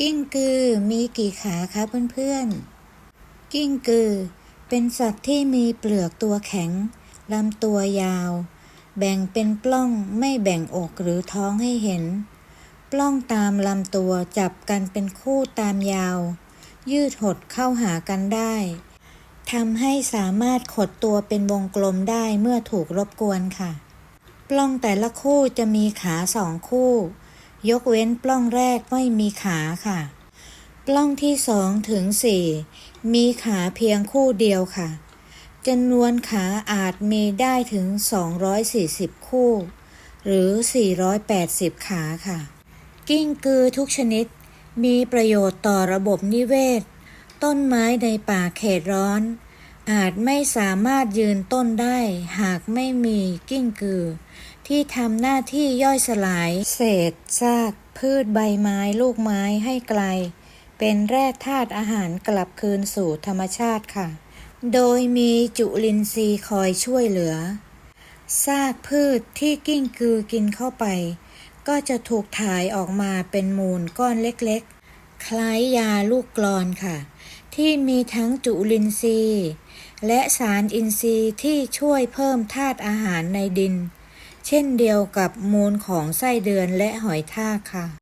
กิ้งกือมีกี่ขาคะเพื่อนๆ กิ้งกือ เป็นสัตว์ที่มีเปลือกตัวแข็งลำตัวยาว แบ่งเป็นปล้องไม่แบ่งอกหรือท้องให้เห็น ปล้องตามลำตัวจับกันเป็นคู่ตามยาว ยืดหดเข้าหากันได้ทำให้สามารถขดตัวเป็นวงกลมได้เมื่อถูกรบกวนค่ะ ปล้องแต่ละคู่จะมีขาสองคู่ ยกเว้นปล้องแรกไม่มีขาค่ะ ปล้องที่สองถึงสี่มีขาเพียงคู่เดียวค่ะจำนวนขาอาจมีได้ถึง 240 คู่ หรือ 480 ขาค่ะ กิ้งกือทุกชนิด มีประโยชน์ต่อระบบนิเวศ ต้นไม้ในป่าเขตร้อน อาจไม่สามารถยืนต้นได้หากไม่มีกิ้งกือ ที่ทำหน้าที่ย่อยสลาย เศษซากพืชใบไม้ลูกไม้ให้ไกล เป็นแร่ธาตุอาหารกลับคืนสู่ธรรมชาติค่ะ โดยมีจุลินทรีย์คอยช่วยเหลือ ซากพืชที่กิ้งกือกินเข้าไป ก็จะถูกถ่ายออกมาเป็นมูลก้อนเล็ก คล้ายยาลูกกลอนค่ะ ที่มีทั้งจุลินทรีย์ และสารอินทรีย์ที่ช่วยเพิ่มธาตุอาหารในดิน เช่นเดียวกับมูลของไส้เดือนและหอยทากค่ะ